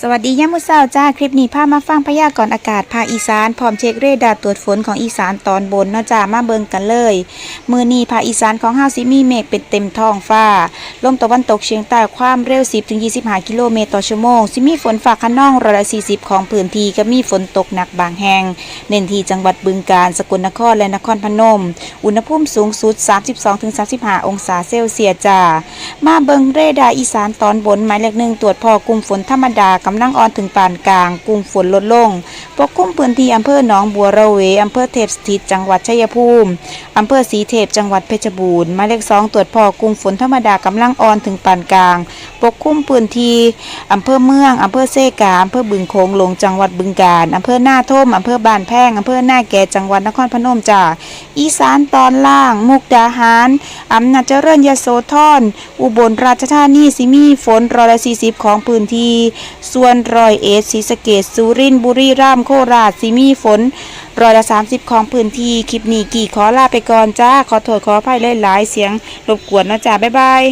สวัสดียามุเช้าจ้า คลิปนี้พามาฟังพยากรณ์อากาศภาคอีสานพร้อมเช็คเรดาร์ตรวจฝนของอีสานตอนบนเนาะจ้ามาเบิ่งกันเลย มือนี้ภาคอีสานของเฮาสิมีเมฆเป็นเต็มท้องฟ้าลมตะวันตกเฉียงใต้ความเร็ว 10-25 กิโลเมตรต่อชั่วโมง สิมีฝนฟ้าคะนองร้อยละ40 ของพื้นที่ก็มีฝนตกหนักบางแห่งเน้นที่จังหวัดบึงกาฬสกลนครและนครพนม อุณหภูมิสูงสุด 32-35 องศาเซลเซียสจ้ามาเบิงเรดาร์อีสานตอนบนหมายเลขหนึ่งตรวจพอกลุ่มฝนธรรมดากำลังอ่อนถึงปานกลาง กลุ่มฝนลดลง ปกคลุมพื้นที่อำเภอหนองบัวระเวอำเภอเทพสถิตจังหวัดชัยภูมิอำเภอสีเทพจังหวัดเพชรบูรณ์หมายเลขสองตรวจพอกลุ่มฝนธรรมดากำลังอ่อนถึงปานกลาง ปกคลุมพื้นที่อำเภอเมืองอำเภอเซกาอำเภอบึงโขงหลงจังหวัดบึงกาฬอำเภอหน้าท่มอำเภอบ้านแพงอำเภอหน้าแก่จังหวัดนครพนมจ้าอีสานตอนล่าง มุกดาหารอำนาจเจริญยโสธรอุบลราชธานีสิมีฝนร้อยละสี่สิบของพื้นที่ส่วนรอยเอสศรีสะเกดสุรินทร์บุรีรัมย์โคราชสิมีฝนร้อยละสามสิบของพื้นที่คลิปนี้กี่ขอลาไปก่อนจ้า ขอโทษขออภัยหลายๆเสียงรบกวนนะจ้า บ๊ายบาย